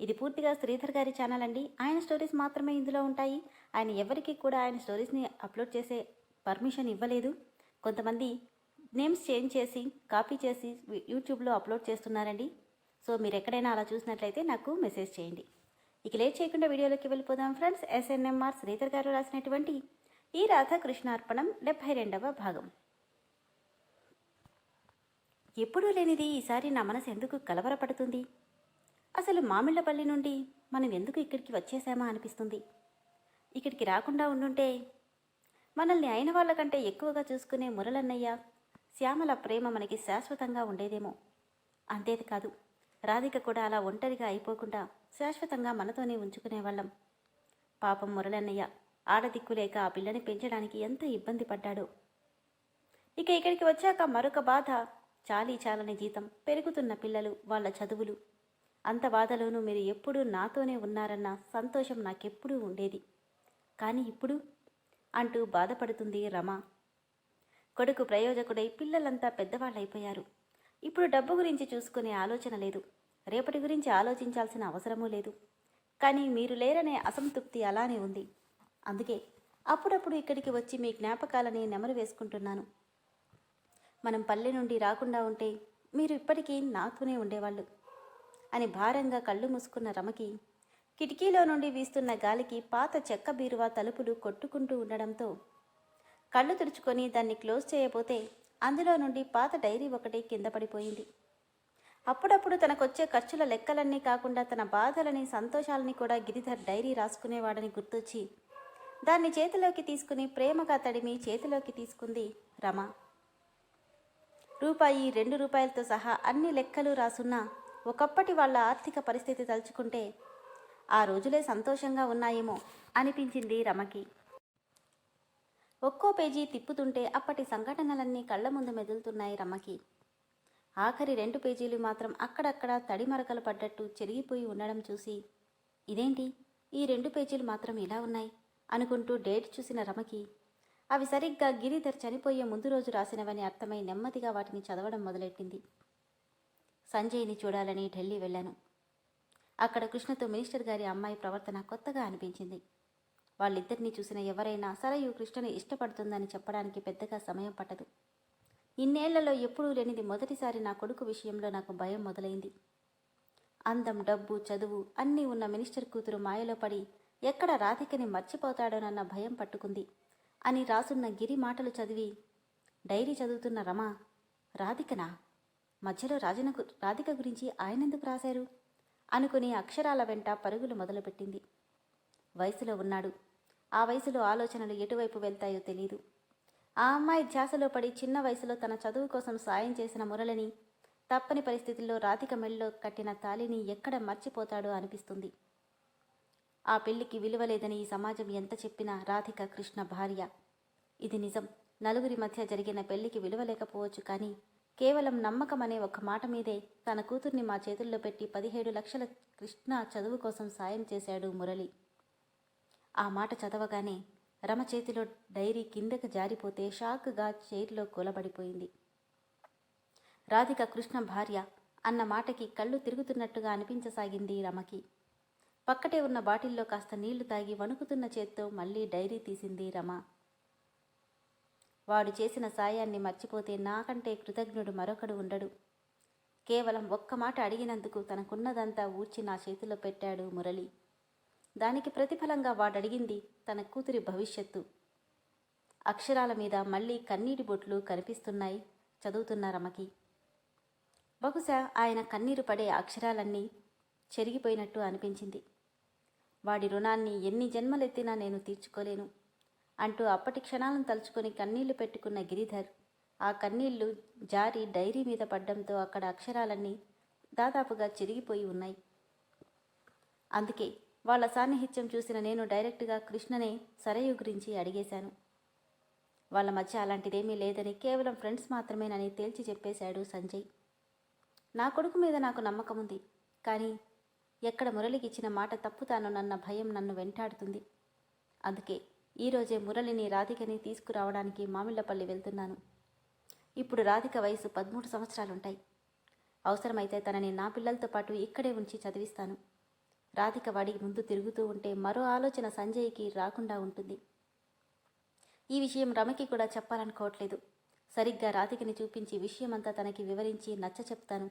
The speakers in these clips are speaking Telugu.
ఇది పూర్తిగా శ్రీధర్ గారి ఛానల్ అండి. ఆయన స్టోరీస్ మాత్రమే ఇందులో ఉంటాయి. ఆయన ఎవరికి కూడా ఆయన స్టోరీస్ని అప్లోడ్ చేసే పర్మిషన్ ఇవ్వలేదు. కొంతమంది నేమ్స్ చేంజ్ చేసి కాపీ చేసి యూట్యూబ్లో అప్లోడ్ చేస్తున్నారండి. సో మీరు ఎక్కడైనా అలా చూసినట్లయితే నాకు మెసేజ్ చేయండి. ఇక లేట్ చేయకుండా వీడియోలోకి వెళ్ళిపోదాం ఫ్రెండ్స్. ఎస్ఎన్ఎంఆర్ శ్రీధర్ గారు రాసినటువంటి ఈ రాధాకృష్ణార్పణం డెబ్భై రెండవ భాగం. ఎప్పుడూ లేనిది ఈసారి నా మనసు ఎందుకు కలవరపడుతుంది? అసలు మామిళ్ళపల్లి నుండి మనం ఎందుకు ఇక్కడికి వచ్చేసామా అనిపిస్తుంది. ఇక్కడికి రాకుండా ఉండుంటే మనల్ని అయిన వాళ్ళకంటే ఎక్కువగా చూసుకునే మురళన్నయ్య శ్యామల ప్రేమ మనకి శాశ్వతంగా ఉండేదేమో. అంతేది కాదు రాధిక కూడా అలా ఒంటరిగా అయిపోకుండా శాశ్వతంగా మనతోనే ఉంచుకునేవాళ్ళం. పాపం మురళన్నయ్య ఆడదిక్కు లేక ఆ పిల్లని పెంచడానికి ఎంత ఇబ్బంది పడ్డాడో. ఇక ఇక్కడికి వచ్చాక మరొక బాధ చాలీ చాలని జీతం పెరుగుతున్న పిల్లలు వాళ్ళ చదువులు అంత బాధలోనూ మీరు ఎప్పుడూ నాతోనే ఉన్నారన్న సంతోషం నాకెప్పుడూ ఉండేది. కానీ ఇప్పుడు? అంటూ బాధపడుతుంది రమ. కొడుకు ప్రయోజకుడై పిల్లలంతా పెద్దవాళ్ళైపోయారు. ఇప్పుడు డబ్బు గురించి చూసుకునే ఆలోచన లేదు. రేపటి గురించి ఆలోచించాల్సిన అవసరమూ లేదు. కానీ మీరు లేరనే అసంతృప్తి అలానే ఉంది. అందుకే అప్పుడప్పుడు ఇక్కడికి వచ్చి మీ జ్ఞాపకాలని నెమరు వేసుకుంటున్నాను. మనం పల్లె నుండి రాకుండా ఉంటే మీరు ఇప్పటికీ నాతోనే ఉండేవాళ్ళు. అని భారంగా కళ్ళు మూసుకున్న రమకి కిటికీలో నుండి వీస్తున్న గాలికి పాత చెక్క బీరువా తలుపులు కొట్టుకుంటూ ఉండడంతో కళ్ళు తుడుచుకొని దాన్ని క్లోజ్ చేయబోతే అందులో నుండి పాత డైరీ ఒకటి కింద పడిపోయింది. అప్పుడప్పుడు తనకొచ్చే ఖర్చుల లెక్కలన్నీ కాకుండా తన బాధలని సంతోషాలని కూడా గిరిధర్ డైరీ రాసుకునేవాడని గుర్తొచ్చి దాన్ని చేతిలోకి తీసుకుని ప్రేమగా తడిమి చేతిలోకి తీసుకుంది రమ. రూపాయి రెండు రూపాయలతో సహా అన్ని లెక్కలు రాసున్నా ఒకప్పటి వాళ్ళ ఆర్థిక పరిస్థితి తలుచుకుంటే ఆ రోజులే సంతోషంగా ఉన్నాయేమో అనిపించింది రమకి. ఒక్కో పేజీ తిప్పుతుంటే అప్పటి సంఘటనలన్నీ కళ్ళ ముందు మెదులుతున్నాయి రమకి. ఆఖరి రెండు పేజీలు మాత్రం అక్కడక్కడ తడి మరకలు పడ్డట్టు చెరిగిపోయి ఉండడం చూసి ఇదేంటి? ఈ రెండు పేజీలు మాత్రం ఇలా ఉన్నాయి? అనుకుంటూ డేట్ చూసిన రమకి అవి సరిగ్గా గిరిధర్ చనిపోయే ముందు రోజు రాసినవని అర్థమై నెమ్మదిగా వాటిని చదవడం మొదలెట్టింది. సంజయ్ని చూడాలని ఢిల్లీ వెళ్ళాను. అక్కడ కృష్ణతో మినిస్టర్ గారి అమ్మాయి ప్రవర్తన కొత్తగా అనిపించింది. వాళ్ళిద్దరినీ చూసిన ఎవరైనా సరయు కృష్ణను ఇష్టపడుతుందని చెప్పడానికి పెద్దగా సమయం పట్టదు. ఇన్నేళ్ళలో ఎప్పుడూ లేనిది మొదటిసారి నా కొడుకు విషయంలో నాకు భయం మొదలైంది. అందం డబ్బు చదువు అన్నీ ఉన్న మినిస్టర్ కూతురు మాయలో పడి ఎక్కడ రాధికని మర్చిపోతాడోనన్న భయం పట్టుకుంది అని రాసున్న గిరి మాటలు చదివి డైరీ చదువుతున్న రమ రాధికనా? మధ్యలో రాజనకు రాధిక గురించి ఆయనెందుకు రాశారు? అనుకుని అక్షరాల వెంట పరుగులు మొదలుపెట్టింది. వయసులో ఉన్నాడు. ఆ వయసులో ఆలోచనలు ఎటువైపు వెళ్తాయో తెలియదు ఆ అమ్మాయి ధ్యాసలో పడి చిన్న వయసులో తన చదువు కోసం సాయం చేసిన మురళిని తప్పని పరిస్థితుల్లో రాధిక మెళ్ళలో కట్టిన తాలిని ఎక్కడ మర్చిపోతాడో అనిపిస్తుంది. ఆ పెళ్ళికి విలువలేదని ఈ సమాజం ఎంత చెప్పినా రాధిక కృష్ణ భార్య. ఇది నిజం. నలుగురి మధ్య జరిగిన పెళ్ళికి విలువ లేకపోవచ్చు కానీ కేవలం నమ్మకం అనే ఒక మాట మీదే తన కూతుర్ని మా చేతుల్లో పెట్టి పదిహేడు లక్షల కృష్ణ చదువు కోసం సాయం చేశాడు మురళి. ఆ మాట చదవగానే రమ చేతిలో డైరీ కిందకు జారిపోతే షాక్గా చైర్లో కూలబడిపోయింది. రాధిక కృష్ణ భార్య అన్న మాటకి కళ్ళు తిరుగుతున్నట్టుగా అనిపించసాగింది రమకి. పక్కటే ఉన్న బాటిల్లో కాస్త నీళ్ళు తాగి వణుకుతున్న చేత్తో మళ్ళీ డైరీ తీసింది రమ. వాడు చేసిన సాయాన్ని మర్చిపోతే నాకంటే కృతజ్ఞుడు మరొకడు ఉండడు. కేవలం ఒక్క మాట అడిగినందుకు తనకున్నదంతా ఊడ్చి నా చేతిలో పెట్టాడు మురళి. దానికి ప్రతిఫలంగా వాడడిగింది తన కూతురి భవిష్యత్తు. అక్షరాల మీద మళ్ళీ కన్నీటి బొట్లు కనిపిస్తున్నాయి చదువుతున్న రమకి. బహుశా ఆయన కన్నీరు పడే అక్షరాలన్నీ చెరిగిపోయినట్టు అనిపించింది. వాడి రుణాన్ని ఎన్ని జన్మలెత్తినా నేను తీర్చుకోలేను. అంటూ అప్పటి క్షణాలను తలుచుకొని కన్నీళ్ళు పెట్టుకున్న గిరిధర్ ఆ కన్నీళ్ళు జారి డైరీ మీద పడ్డంతో అక్కడ అక్షరాలన్నీ దాదాపుగా చిరిగిపోయి ఉన్నాయి. అందుకే వాళ్ళ సాన్నిహిత్యం చూసిన నేను డైరెక్ట్గా కృష్ణనే సరయు గురించి అడిగేశాను. వాళ్ళ మధ్య అలాంటిదేమీ లేదని కేవలం ఫ్రెండ్స్ మాత్రమేనని తేల్చి చెప్పేశాడు సంజయ్. నా కొడుకు మీద నాకు నమ్మకం ఉంది కానీ ఎక్కడ మురళికి ఇచ్చిన మాట తప్పుతాను నన్న భయం నన్ను వెంటాడుతుంది. అందుకే ఈరోజే మురళిని రాధికని తీసుకురావడానికి మామిళ్ళపల్లి వెళ్తున్నాను. ఇప్పుడు రాధిక వయసు పదమూడు సంవత్సరాలుంటాయి. అవసరమైతే తనని నా పిల్లలతో పాటు ఇక్కడే ఉంచి చదివిస్తాను. రాధిక వాడికి ముందు తిరుగుతూ ఉంటే మరో ఆలోచన సంజయ్కి రాకుండా ఉంటుంది. ఈ విషయం రమకి కూడా చెప్పాలనుకోవట్లేదు. సరిగ్గా రాధికని చూపించి విషయమంతా తనకి వివరించి నచ్చ చెప్తాను.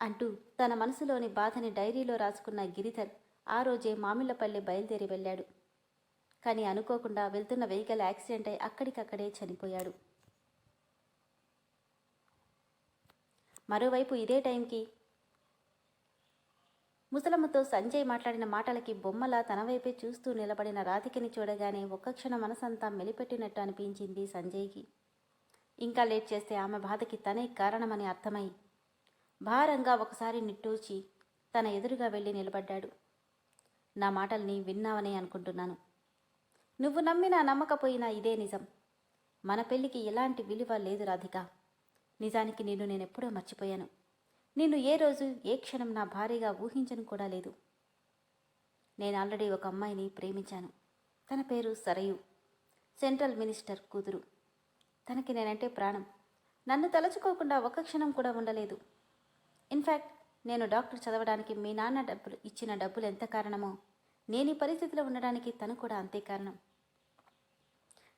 అంటూ తన మనసులోని బాధని డైరీలో రాసుకున్న గిరిధర్ ఆ రోజే మామిళ్ళపల్లి బయలుదేరి వెళ్ళాడు. కానీ అనుకోకుండా వెళ్తున్న వెహికల్ యాక్సిడెంట్ అయి అక్కడికక్కడే చనిపోయాడు. మరోవైపు ఇదే టైంకి ముసలమ్మతో సంజయ్ మాట్లాడిన మాటలకి బొమ్మలా తన వైపే చూస్తూ నిలబడిన రాధికని చూడగానే ఒక్క క్షణ మనసంతా మెలిపెట్టినట్టు అనిపించింది సంజయ్కి. ఇంకా లేట్ చేస్తే ఆమె బాధకి తనే కారణమని అర్థమై భారంగా ఒకసారి నిట్టూచి తన ఎదురుగా వెళ్ళి నిలబడ్డాడు. నా మాటల్ని విన్నావనే అనుకుంటున్నాను. నువ్వు నమ్మినా నమ్మకపోయినా ఇదే నిజం. మన పెళ్ళికి ఎలాంటి విలువ లేదు రాధిక. నిజానికి నిన్ను నేనెప్పుడో మర్చిపోయాను. నిన్ను ఏ రోజు ఏ క్షణం నా భార్యగా ఊహించను కూడా లేదు. నేను ఆల్రెడీ ఒక అమ్మాయిని ప్రేమించాను. తన పేరు సరయు. సెంట్రల్ మినిస్టర్ కూతురు. తనకి నేనంటే ప్రాణం. నన్ను తలుచుకోకుండా ఒక క్షణం కూడా ఉండలేదు. ఇన్ఫ్యాక్ట్ నేను డాక్టర్ చదవడానికి మీ నాన్న డబ్బులు ఇచ్చిన డబ్బులు ఎంత కారణమో నేను ఈ పరిస్థితిలో ఉండడానికి తను కూడా అంతే కారణం.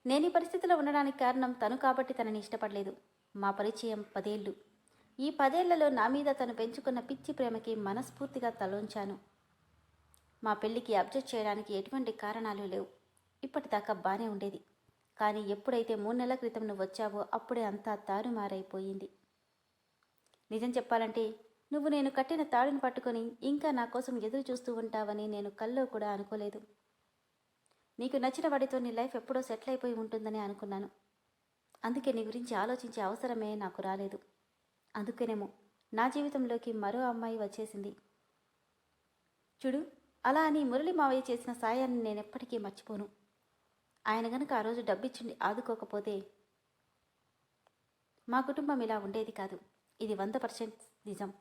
నేను ఈ పరిస్థితిలో ఉండడానికి కారణం తను కాబట్టి తనని ఇష్టపడలేదు. మా పరిచయం పదేళ్ళు. ఈ పదేళ్ళలో నా మీద తను పెంచుకున్న పిచ్చి ప్రేమకి మనస్ఫూర్తిగా తలోంచాను. మా పెళ్ళికి అబ్జెక్ట్ చేయడానికి ఎటువంటి కారణాలు లేవు. ఇప్పటిదాకా బాగానే ఉండేది. కానీ ఎప్పుడైతే మూడు నెలల క్రితం నువ్వు వచ్చావో అప్పుడే అంతా తారుమారైపోయింది. నిజం చెప్పాలంటే నువ్వు నేను కట్టిన తాడిని పట్టుకొని ఇంకా నా కోసం ఎదురు చూస్తూ ఉంటావని నేను కల్లో కూడా అనుకోలేదు. నీకు నచ్చిన వాడితో నీ లైఫ్ ఎప్పుడో సెటిల్ అయిపోయి ఉంటుందని అనుకున్నాను. అందుకే నీ గురించి ఆలోచించే అవసరమే నాకు రాలేదు. అందుకేనేమో నా జీవితంలోకి మరో అమ్మాయి వచ్చేసింది. చూడు అలా అని మురళి మావయ్య చేసిన సాయాన్ని నేను ఎప్పటికీ మర్చిపోను. ఆయన గనుక ఆ రోజు డబ్బిచ్చుండి ఆదుకోకపోతే మా కుటుంబం ఇలా ఉండేది కాదు. ఇది వంద పర్సెంట్ నిజం.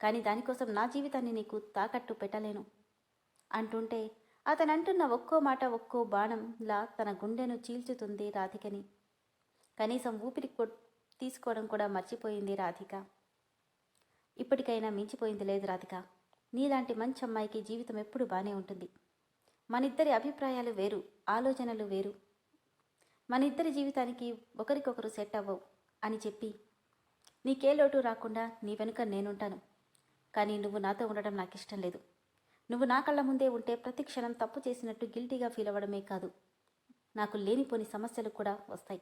కానీ దానికోసం నా జీవితాన్ని నీకు తాకట్టు పెట్టలేను. అంటుంటే అతను అంటున్న ఒక్కో మాట ఒక్కో బాణంలా తన గుండెను చీల్చుతుంది రాధికని. కనీసం ఊపిరి కొ తీసుకోవడం కూడా మర్చిపోయింది రాధిక. ఇప్పటికైనా మించిపోయింది లేదు రాధిక. నీలాంటి మంచి అమ్మాయికి జీవితం ఎప్పుడు బాగానే ఉంటుంది. మనిద్దరి అభిప్రాయాలు వేరు ఆలోచనలు వేరు. మన ఇద్దరి జీవితానికి ఒకరికొకరు సెట్ అవ్వవు అని చెప్పి నీకే లోటు రాకుండా నీ వెనుక నేనుంటాను. కానీ నువ్వు నాతో ఉండడం నాకు ఇష్టం లేదు. నువ్వు నా కళ్ళ ముందే ఉంటే ప్రతి క్షణం తప్పు చేసినట్టు గిల్టీగా ఫీల్ అవ్వడమే కాదు. నాకు లేనిపోని సమస్యలు కూడా వస్తాయి.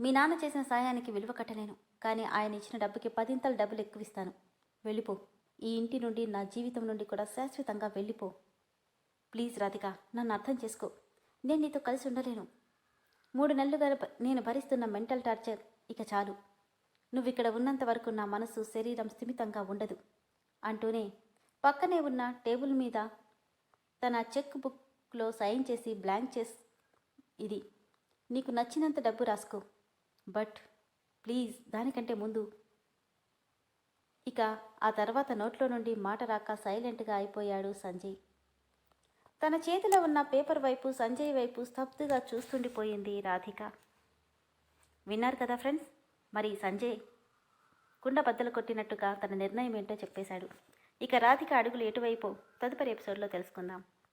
మీ నాన్న చేసిన సాయానికి విలువ కట్టలేను కానీ ఆయన ఇచ్చిన డబ్బుకి పదింతల డబ్బులు ఎక్కువిస్తాను. వెళ్ళిపో. ఈ ఇంటి నుండి నా జీవితం నుండి కూడా శాశ్వతంగా వెళ్ళిపో. ప్లీజ్ రాధిక నన్ను అర్థం చేసుకో. నేను నీతో కలిసి ఉండలేను. మూడు నెలలుగా నేను భరిస్తున్న మెంటల్ టార్చర్ ఇక చాలు. నువ్వు ఇక్కడ ఉన్నంత వరకు నా మనసు శరీరం స్థిమితంగా ఉండదు అంటూనే పక్కనే ఉన్న టేబుల్ మీద తన చెక్ బుక్లో సైన్ చేసి బ్లాంక్ చేసి ఇది. నీకు నచ్చినంత డబ్బు రాసుకో. బట్ ప్లీజ్ దానికంటే ముందు. ఇక ఆ తర్వాత నోట్లో నుండి మాట రాక సైలెంట్గా అయిపోయాడు సంజయ్. తన చేతిలో ఉన్న పేపర్ వైపు సంజయ్ వైపు స్తబ్దుగా చూస్తుండిపోయింది రాధిక. విన్నారు కదా ఫ్రెండ్స్? మరి సంజయ్ కుండ బద్దలు కొట్టినట్టుగా తన నిర్ణయం ఏంటో చెప్పేశాడు. ఇక రాధిక అడుగులు ఎటువైపు తదుపరి ఎపిసోడ్లో తెలుసుకుందాం.